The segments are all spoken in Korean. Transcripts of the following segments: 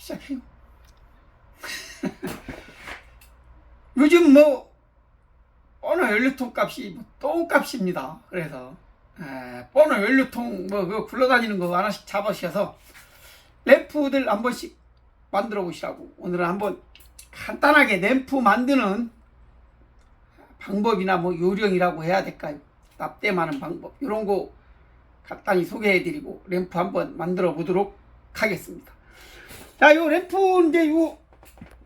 시작해요. 요즘 뭐 어느 연료통 값이 뭐 똥값입니다. 그래서 에, 버너 연료통 뭐 굴러다니는 거 하나씩 잡으셔서 램프들 한 번씩 만들어 보시라고 오늘은 한번 간단하게 램프 만드는 방법이나 뭐 요령이라고 해야 될까요? 납땜하는 방법 이런 거 간단히 소개해 드리고 램프 한번 만들어 보도록 하겠습니다. 자, 요 램프 이제 요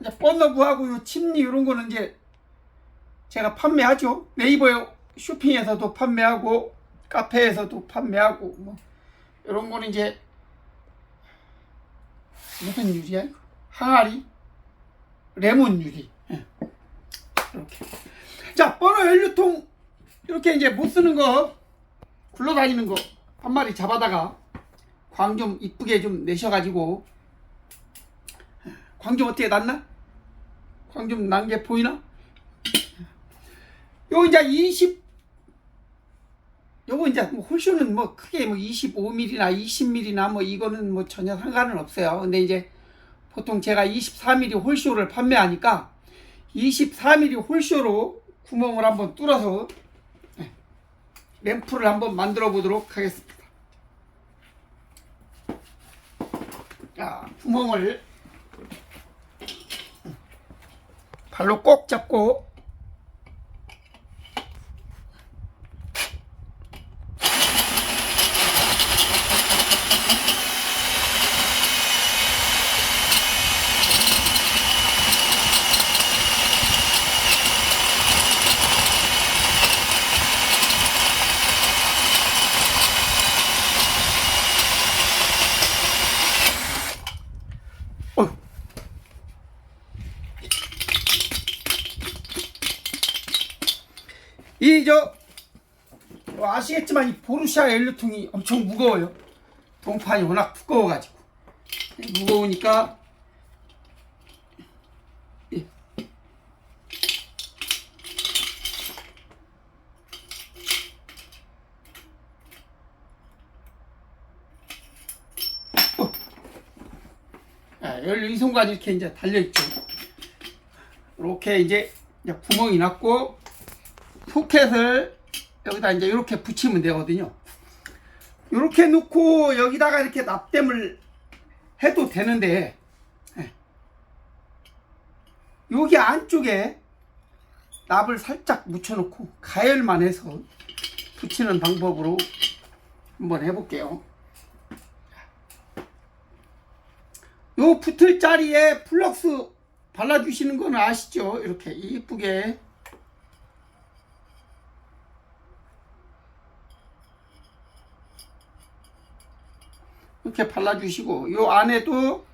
이제 버너브하고 요 침리 이런 거는 이제 제가 판매하죠. 네이버 쇼핑에서도 판매하고 카페에서도 판매하고 뭐 이런 거는 이제 무슨 유리야? 항아리, 레몬 유리. 예. 이렇게. 자, 버너 연료통 이렇게 이제 못 쓰는 거 굴러다니는 거 한 마리 잡아다가 광 좀 이쁘게 좀 내셔가지고 광 좀 어떻게 났나? 광 좀 난 게 보이나? 요 이제 20 요거 이제 뭐 홀쇼는 뭐 크게 뭐 25mm나 20mm나 뭐 이거는 뭐 전혀 상관은 없어요. 근데 이제 보통 제가 24mm 홀쇼를 판매하니까 24mm 홀쇼로 구멍을 한번 뚫어서 네, 램프를 한번 만들어 보도록 하겠습니다. 자, 구멍을 발로 꼭 잡고 저뭐 아시겠지만 이 보르시아 연료통이 엄청 무거워요. 동판이 워낙 두꺼워가지고 무거우니까 예. 아, 연료 이송관이 이렇게 이제 달려 있죠. 이렇게 이제 이제 구멍이 났고 소켓을 여기다 이제 이렇게 붙이면 되거든요. 이렇게 놓고 여기다가 이렇게 납땜을 해도 되는데 예. 여기 안쪽에 납을 살짝 묻혀놓고 가열만 해서 붙이는 방법으로 한번 해볼게요. 요 붙을 자리에 플럭스 발라주시는 거는 아시죠? 이렇게 이쁘게 이렇게 발라주시고 요 안에도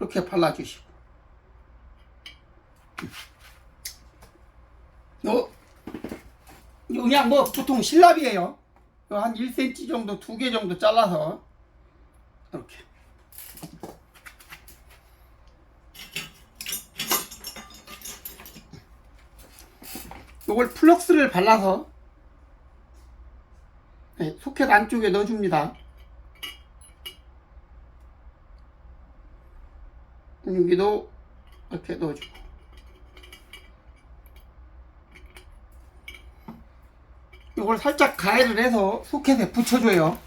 이렇게 발라주시고. 요 그냥 뭐 보통 실랍이에요 요 한 1cm 정도 두 개 정도 잘라서. 이렇게. 요걸 플럭스를 발라서 네, 소켓 안쪽에 넣어줍니다. 여기도 이렇게 넣어주고 이걸 살짝 가해를 해서 소켓에 붙여줘요.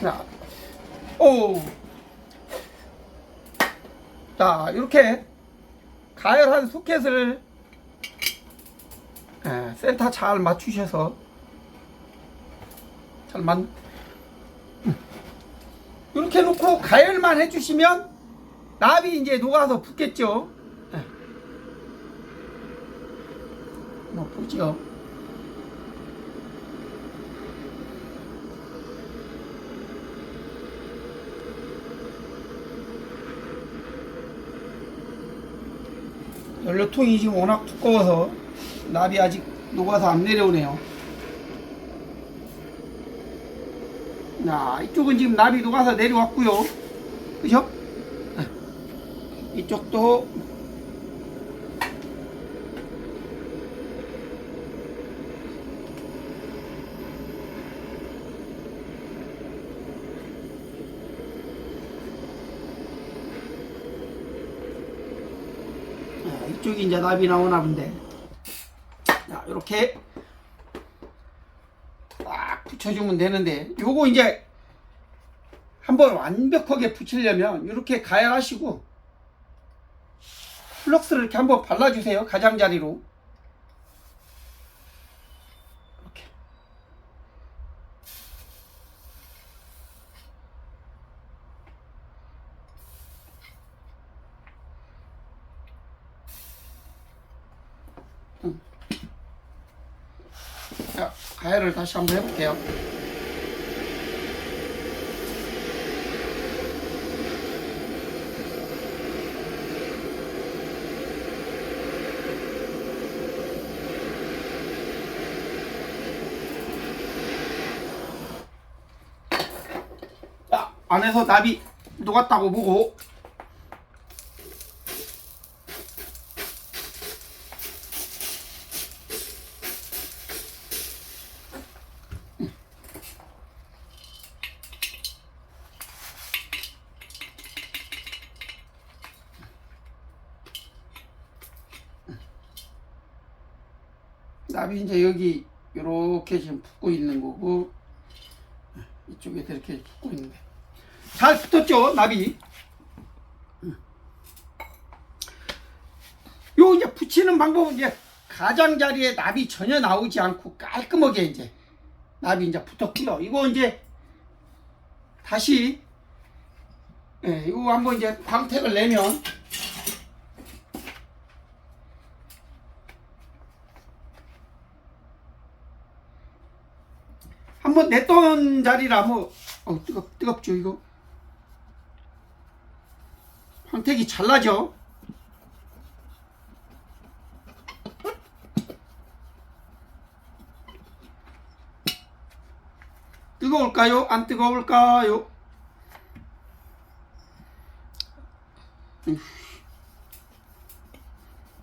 자, 오. 자, 이렇게 가열한 소켓을 예, 센터 잘 맞추셔서 잘 맞. 이렇게 놓고 가열만 해주시면 납이 이제 녹아서 붙겠죠. 예. 뭐 보죠. 연료통이 지금 워낙 두꺼워서 납이 아직 녹아서 안 내려오네요. 자, 이쪽은 지금 납이 녹아서 내려왔고요. 그죠? 네. 이쪽도 자, 이쪽이 이제 납이 나오나 본데. 자, 이렇게 딱 붙여주면 되는데, 요거 이제 한번 완벽하게 붙이려면 이렇게 가열하시고 플럭스를 이렇게 한번 발라주세요. 가장자리로. 이렇게. 음. 자, 가열을 다시 한번 해볼게요. 자, 안에서 납이 녹았다고 보고 납이 이제 여기 이렇게 지금 붙고 있는 거고 이쪽에도 이렇게 붙고 있는데. 잘 붙었죠 납이 요 이제 붙이는 방법은 이제 가장자리에 납이 전혀 나오지 않고 깔끔하게 이제 납이 이제 붙었고요. 이거 이제 다시 예, 이거 한번 이제 광택을 내면 한번 냈던 자리라 뭐 어, 뜨겁 뜨겁죠 이거. 황택이 잘 나죠? 뜨거울까요? 안 뜨거울까요? 으,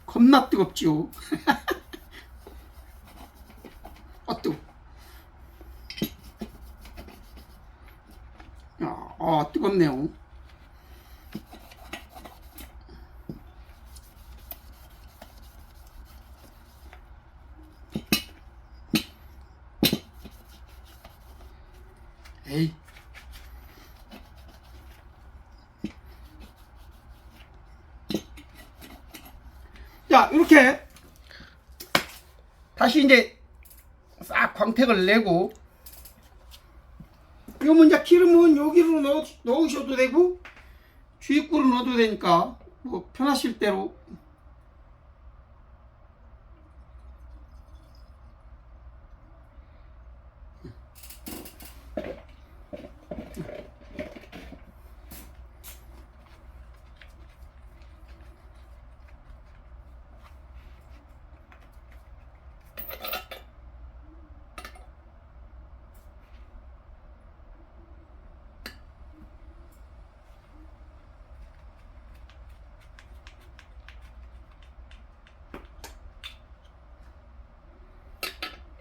겁나 뜨겁지요 아 뜨거 아, 아 뜨겁네요. 에이. 자, 이렇게 다시 이제 싹 광택을 내고 요문 이제 기름은 여기로 넣, 넣으셔도 되고 주입구로 넣어도 되니까 뭐 편하실 대로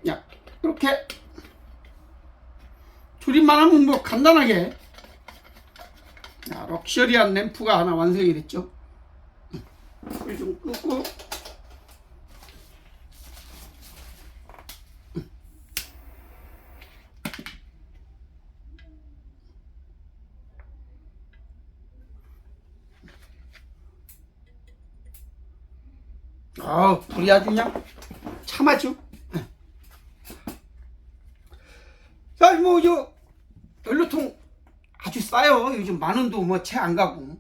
야 이렇게 조립만 하면 뭐 간단하게. 자, 럭셔리한 램프가 하나 완성이 됐죠? 불 좀 끄고. 아 불이 아주 그냥 참하죠 저, 연료통 아주 싸요. 요즘 만 원도 뭐 채 안 가고.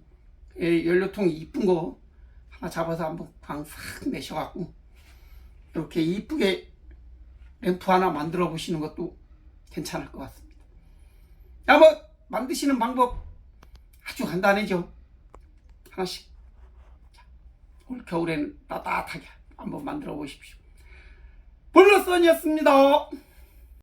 예, 연료통 이쁜 거 하나 잡아서 한번 광싹 내셔갖고, 이렇게 이쁘게 램프 하나 만들어 보시는 것도 괜찮을 것 같습니다. 야, 뭐, 만드시는 방법 아주 간단하죠. 하나씩. 자, 올 겨울에는 따뜻하게 한번 만들어 보십시오. 블러선이었습니다.